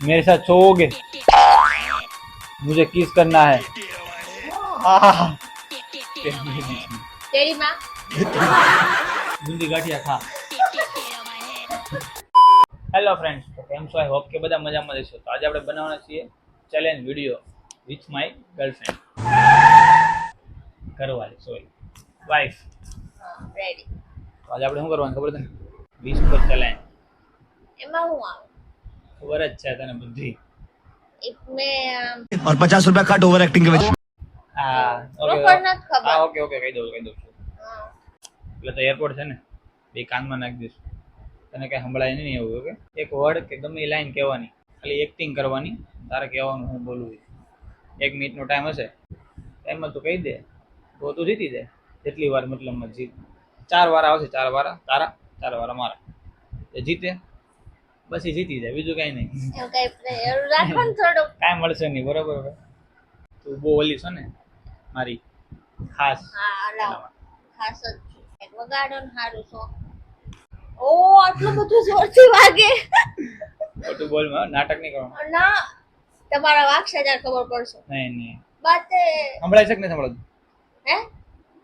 मेरे साथ सोओगे मुझे किस करना है आह! તેરી માં બુંદી ગાંઠિયા ખા હેલો ફ્રેન્ડ્સ તો કેમ છો આઈ હોપ કે બધા મજામાં રહેશો તો આજે આપણે બનાવવાના છીએ challenge video with my girlfriend ઘરવાળી સોરી વાઈફ રેડી તો આજે આપણે શું કરવાનું ખબર તને વીસ પર ચેલેન્જ એમાં હું આવે ખબર જ છે તને બધી એક મેં और पचास रुपया कट ओवर एक्टिंग के वजह હા પ્રોપર નથી ખબર હા ઓકે ઓકે કહી દઉં કહી દઉં છું હા. એટલે તો એરપોર્ટ છે ને બે કાનમાં નાખી દઈશું તને કઈ સંભળાય નહીં એવું ઓકે એક વર્ડ કે ગમે એ લાઈન કહેવાની ખાલી એક્ટિંગ કરવાની તારે કહેવાનું હું બોલવું છે. એક મિનિટનો ટાઈમ હશે ટાઈમમાં તું કહી દે તો તું જીતી જાય જેટલી વાર મતલબમાં જીત ચાર વાર આવશે ચાર વાર તારા ચાર વાર મારા એ જીતે પછી જીતી જાય બીજું કાંઈ નહીં. એવું કઈ એવું રાખો ને થોડુંક. કાંઈ મળશે નહીં બરોબર તું બહુ ઓલી છો ને મારી ખાસ હા લાવો. ખાસ જ છું. વગાડો ને સારું છો. ઓ આટલું બધું જોરથી વાગે. ખોટું નાટક નહીં કરવાનું. ના તમારા ત્યારે ખબર પડશે. નહીં નહીં. બાતે. સંભળાય છે કે નહીં સંભળાતું? હે?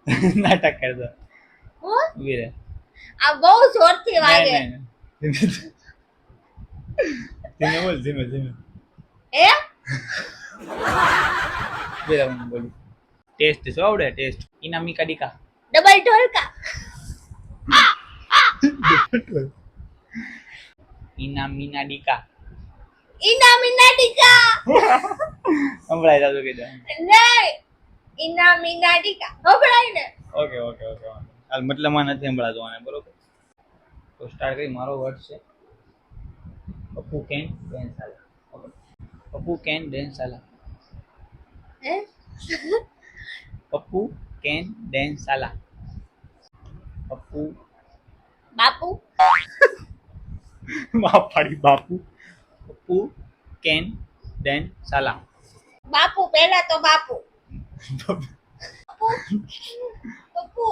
નાટક કરતો. હું? ઊભી આ બહુ જોરથી વાગે. ધીમે બોલ ધીમે ધીમે ઊભી રહે, હું બોલું ટેસ્ટ શું આવડે ટેસ્ટ ઇના મીકા ડીકા ડબલ ઢોલકા ઇના મીના ડીકા ઈના મીના ટીકા સંભળાય કીધું નહીં ઈના મીના ટીકા સંભળાય ને ઓકે ઓકે ઓકે હાલ મતલબ મતલબમાં નથી સંભળાતું આને બરોબર તો સ્ટાર્ટ કરી મારો વર્ડ છે પપ્પુ કેન ડેન્સ સાલા ઓકે પપ્પુ કેન ડેન્સ સાલા હે પપ્પુ કેન ડેન્સ સાલા પપ્પુ બાપુ માફ પાડી બાપુ પપ્પુ કેન ડેન સાલા બાપુ પહેલા તો બાપુ પપ્પુ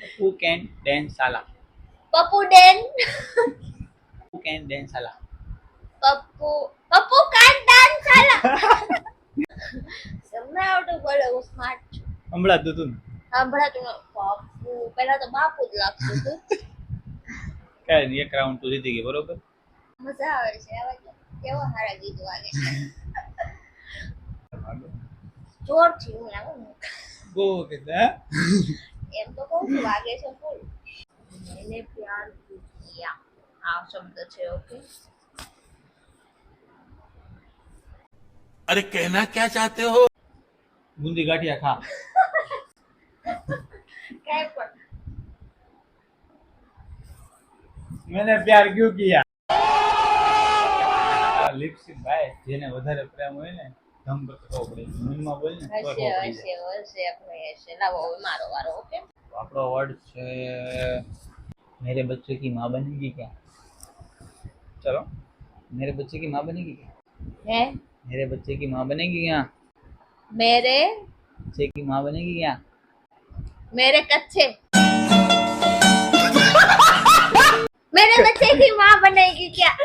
પપ્પુ કેન ડેન સાલા Pappu dance Pappu can't dance સાલા પપ્પુ પપ્પુ કાન દાન સાલા તમને આવડું બોલે હું સ્માર્ટ છું હમણાં તું સાંભળાતું ન- પપ્પુ પહેલા તો બાપુ જ લાગતું હતું કઈ નહીં એક રાઉન્ડ તું જીતી ગઈ બરોબર મજા આવે છે આવા કેવા સારા ગીત વાગે છે જોરથી હું લાગુ ને બહુ કીધા એમ તો કહું વાગે છે ફૂલ એને પ્યાર કિયા આ શબ્દ છે ઓકે अरे कहना क्या चाहते हो બુંદી ગાંઠિયા ખા કાંઈ પણ મેને પ્યાર ક્યું કિયા લિપસિંગ ભાઈ જેને વધારે પ્રેમ હોય ને ધમ કરતો પડે મનમાં બોલ ને તો હશે ખબર પડી હશે જાય. હશે આપણે હશે લાવો હવે મારો વારો ઓકે તો આપણો વર્ડ છે मेरे बच्चे की माँ बनेगी क्या? चलो मेरे बच्चे की माँ बनेगी क्या? है? मेरे बच्चे की माँ बनेगी क्या? मेरे? बच्चे की माँ बनेगी क्या? मेरे कच्चे। मेरे बच्चे की माँ बनेगी क्या?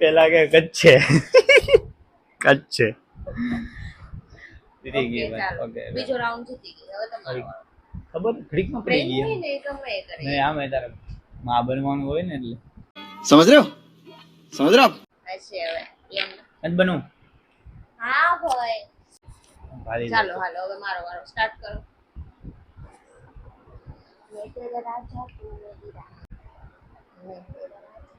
पहला क्या कच्चे? कच्चे। जीतेगी ओके बीजो राउंड जीतेगी ઓકે બીજો રાઉન્ડ જીતી ગઈ હવે તમારો વારો. ખબર ઘડીકમાં પડી પ્રેમ ગઈ હોય ને એ ગમે એ કરે નહીં આમે તારે માં બનવાનું હોય ને એટલે समझ रहे हो समझ रहे हो आप હશે હવે એમ નથી બનવું હા ભાઈ ભારી ચાલો હાલો હવે મારો વારો સ્ટાર્ટ કરો મેં તેરા રાજા તું મેરી રાણી. મેં તેરા રાજા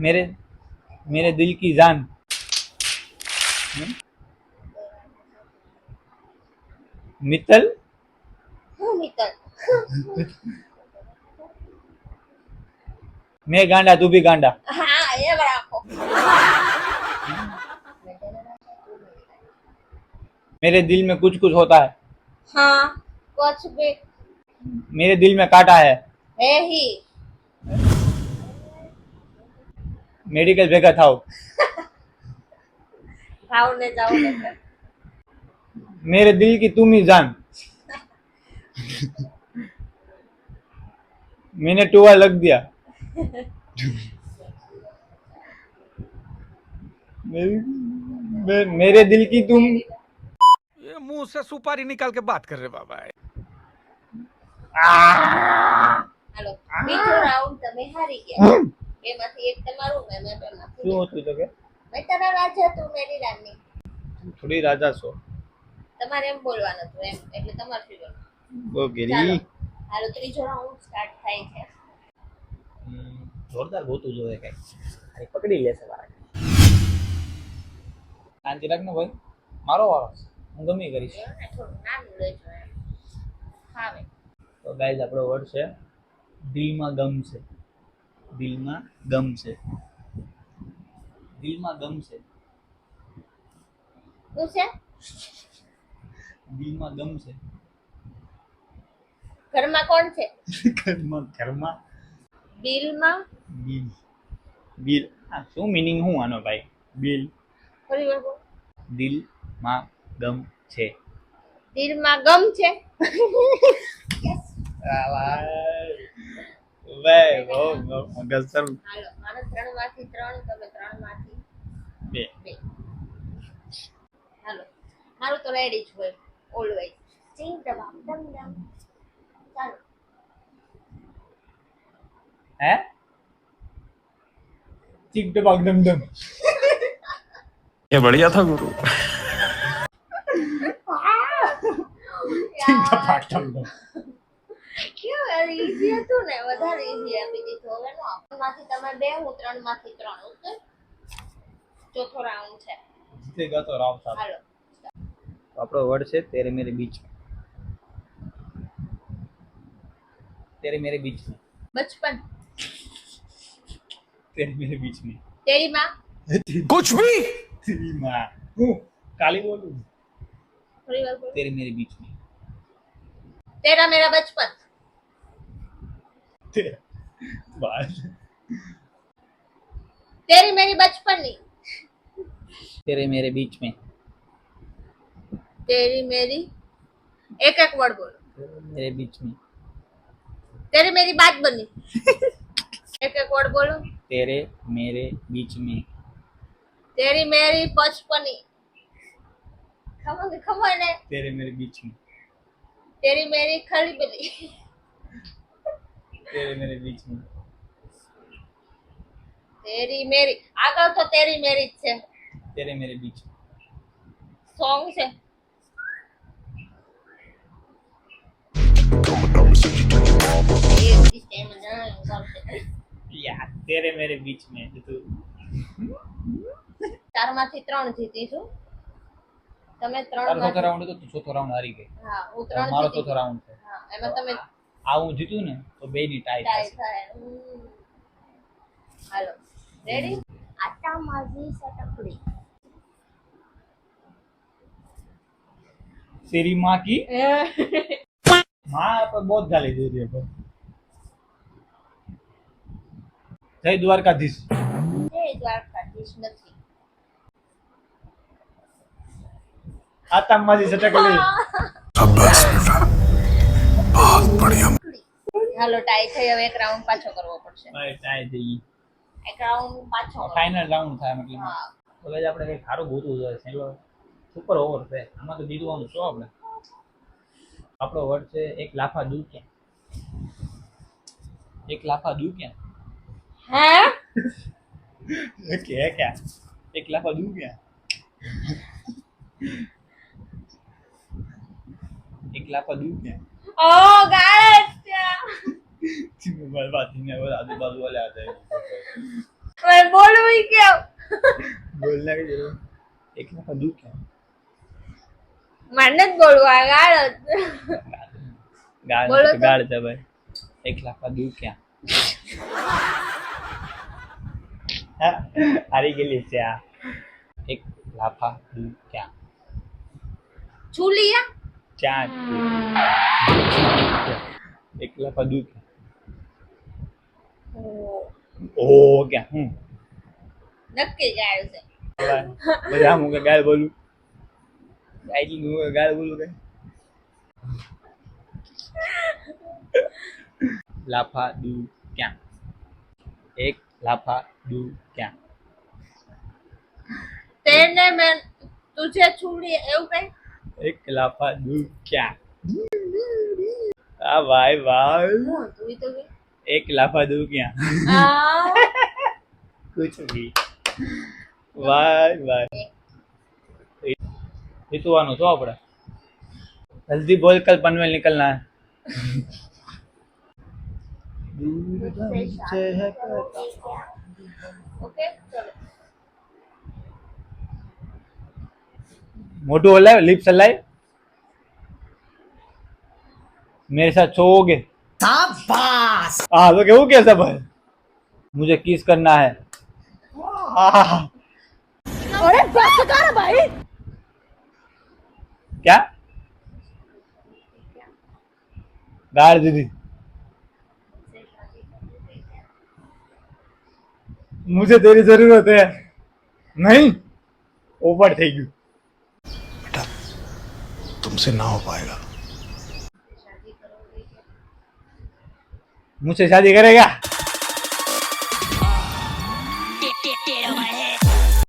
मेरे मेरे दिल की जान मित्तल? मित्तल। मैं गांडा तू भी गांडा। हाँ ये बड़ा मेरे दिल में कुछ कुछ होता है। हाँ कुछ भी। मेरे दिल में काटा है। है ही। मेडिकल भेगा था ने जाओ। मेरे दिल की तुम ही जान मैंने टुआ लग दिया मेरी, मे, मेरे दिल की तुम ये मुंह से सुपारी निकाल के बात कर रहे बाबा હાલો બીજો રાઉન્ડ તમે હારી ગયા બે માંથી એક તમારું ને મેં બે માંથી શું હતું તો કે મેં તારા રાજા તું મેરી રાની થોડી રાજા છો તમારે એમ બોલવાનું હતું એમ એટલે તમારે ફિગર બહુ ચાલો હાલો ત્રીજો રાઉન્ડ સ્ટાર્ટ થાય છે. જોરદાર ગોતું જોઈએ કઈ. અરે પકડી લેશે મારા શાંતિ રાખ ભાઈ. મારો વારો છે. હું ગમે કરીશ. જો ને થોડું નાનું લેજો એમ. ફાવે. તો ગાઈઝ આપણો વર્ડ છે દિલમાં ગમ છે. દિલમાં ગમ છે. દિલમાં ગમ છે. શું છે? દિલમાં દમ છે. ઘરમાં કોણ છે? ઘરમાં ઘરમાં. બિલમાં બિલ બિલ આ શું મિનિંગ હું આનો ભાઈ? બિલ ફરી બોલ. દિલમાં ગમ છે. દિલમાં ગમ છે? મારું તો રેડી જ હોય. ઓલવેઝ ચીંગ દબાવ દમ દમ ચાલો હે ચીક ડબાક ડમ ડમ ये बढ़िया था गुरु ચીક ડબાક ડમ ડમ કેવું ઈઝી હતું ને વધારે ઈઝી આપી દીધું હવે નો માંથી તમે બે હું ત્રણ માંથી ત્રણ ઓકે ચોથો રાઉન્ડ છે જીતેગા તો રાવ સાહેબ હાલો આપણો વર્ડ છે તેરે મેરે બીચ में तेरे मेरे बीच में બચપન तेरे मेरे बीच में તેરી માં कुछ भी तेरी माँ હું કાલી બોલું ફરી વાર બોલો तेरे मेरे बीच में તેરા મેરા બચપન तेरा बाल તેરી મેરી બચપનની तेरे मेरे बीच में તેરી મેરી એક એક વર્ડ બોલો तेरे मेरे बीच में તેરી મેરી બાત બની એક એક વર્ડ બોલો तेरे मेरे बीच में તેરી મેરી પચપની ખબર કે ખબર ને तेरे मेरे बीच में તેરી મેરી ખરીબલી तेरे मेरे बीच में તેરી મેરી આગળ તો તેરી મેરી જ છે तेरे मेरे बीच में સોંગ છે અત્યારે મેરે બીચ મે હતું ચાર માંથી ત્રણ જીતી છું તમે ત્રણ ચોથો રાઉન્ડ હતો તો ચોથો રાઉન્ડ હારી ગઈ હા હું ત્રણ મારો ચોથો રાઉન્ડ છે હા એમાં તમે આ હું જીતું ને તો બે ની ટાઈ થાય હાલો રેડી આટા માજી સટકડી શેરી માં કી હા પણ બહુ જ ગાલી દીધી છે જય દ્વારકાધીશ. જય દ્વારકાધીશ નથી. આતંકવાદી ઝટકલી અબ્બાસ બેટા. બહુત બઢિયા. હાલો ટાઈ થઈ હવે એક રાઉન્ડ પાછો કરવો પડશે. ભાઈ ટાઈ થઈ. એક રાઉન્ડ પાછો. ફાઇનલ રાઉન્ડ થાય મતલબ. હા. આપણે કઈ સારું ગોતું જોઈએ છેલ્લો સુપર ઓવર છે. આમાં તો જીતવાનું શું આપણે? આપણો વર્ડ છે એક લાફા દૂ ક્યાં એક લાફા દૂ ક્યાં હે કે ક્યાં એક લાફા દૂ ક્યાં એક લાફા દૂ ક્યાં ઓ ગાય મોબાઈલ બાથી ને હવે આજુબાજુ વાલે આ જાય હવે બોલવું કેમ બોલને કે જરૂર એક લાફા દૂ ક્યાં મને જ બોલવા ગાળ જ. ગાળ બોલો તો. ગાળ છે ભાઈ. એક લાફા દૂ ક્યાં હા, હારી ગયેલી છે આ. એક લાફા દૂ ક્યાં છુલિયા ક્યાં એક લાફા દૂ ક્યાં ઓ. ક્યાં? હું નક્કી ગાળ છે. બધા હું કે ગાળ બોલું. આટલું ગાળ બોલું કે લાફા દુ ક્યાં? એક લાફા દુ ક્યાં? તેને મેં તુજે છોડી એવું કઈ? એક લાફા દુ ક્યાં? આ ભાઈ ભાઈ. એક લાફા દુ ક્યાં? કુછ ભી. ભાઈ ભાઈ. જીતવાનું છો આપણે જલ્દી બોલ કલ पनवेल निकलना है ઓકે ચલો मोटू हो लाए लिप्स लाए मेरे साथ सोओगे शाबाश हाँ तो क्या कैसा भाई मुझे किस करना है आह। क्या गाड़ दीदी मुझे तेरी जरूरत है नहीं ओवर થઈ ગયું तुमसे ना हो पाएगा मुझसे शादी करेगा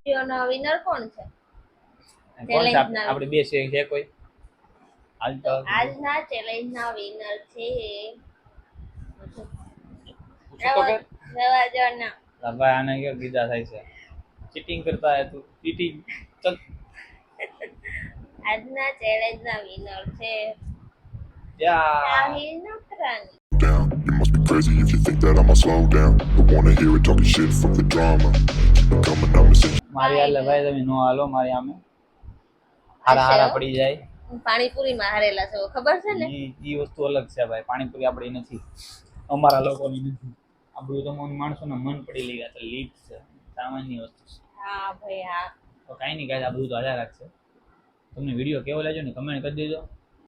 વિડીયોનો વિનર કોણ છે કોણ છે આપ- ના. આપણે બે છે છે કોઈ હાલ તો આજના ચેલેન્જ ના વિનર છે પૂછું તો કે રવા જો ના ભાઈ આને કે કીધા થાય છે ચીટિંગ કરતા હે તું ચીટિંગ ચલ આજના ચેલેન્જ ના વિનર છે યા Sahil નકરાની down. You must be crazy if you think that I'ma slow down. Don't wanna hear it talking shit from the drama. Keep it coming, I'ma send you મારી હાલે ભાઈ તમે નો હાલો મારી આમે હારા હારા પડી જાય. પાણીપુરી માં હારેલા છો ખબર છે ને? ઈ વસ્તુ અલગ છે ભાઈ પાણીપુરી આપણી નથી. અમારા લોકોની નથી. આપણું તો મન માણસોના મન પડી લઈ ગયા લીપ છે સામાન્ય વસ્તુ છે. હા ભાઈ હા. તો કાંઈ નહીં કાંઈ આ બધું તો હાલ્યા રાખશે. તમને વીડિયો કેવો લાગ્યો ને કમેન્ટ કરી દેજો.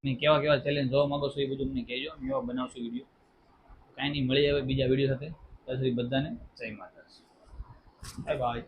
ને કેવા કેવા ચેલેન્જ જોવા માંગો છો એ બધું મને કહેજો. હું એવા બનાવશું વીડિયો. કાંઈ નહીં મળી આવે બીજા વીડિયો સાથે. ત્યાં સુધી બધાને જય માતા બાય બાય.